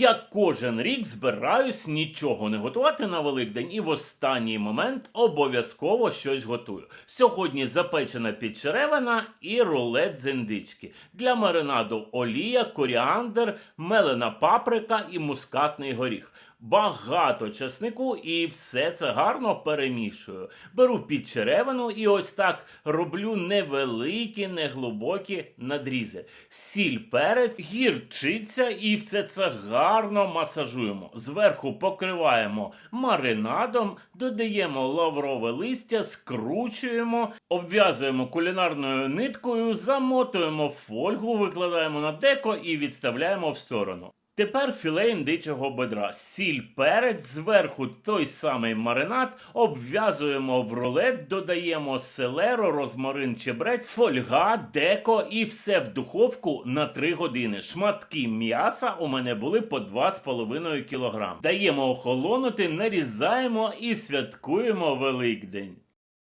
як кожен рік збираюсь нічого не готувати на Великдень і в останній момент обов'язково щось готую. Сьогодні запечена підчеревина і рулет з індички. Для маринаду олія, коріандр, мелена паприка і мускатний горіх. Багато чеснику і все це гарно перемішую. Беру підчеревину і ось так роблю невеликі, неглибокі надрізи. Сіль, перець, гірчиця і все це гарно масажуємо. Зверху покриваємо маринадом, додаємо лаврове листя, скручуємо, обв'язуємо кулінарною ниткою, замотуємо фольгу, викладаємо на деко і відставляємо в сторону. Тепер філе індичого бедра, сіль, перець, зверху той самий маринад, обв'язуємо в рулет, додаємо селеро, розмарин, чебрець, фольга, деко і все в духовку на 3 години. Шматки м'яса у мене були по 2,5 кг. Даємо охолонути, нарізаємо і святкуємо Великдень.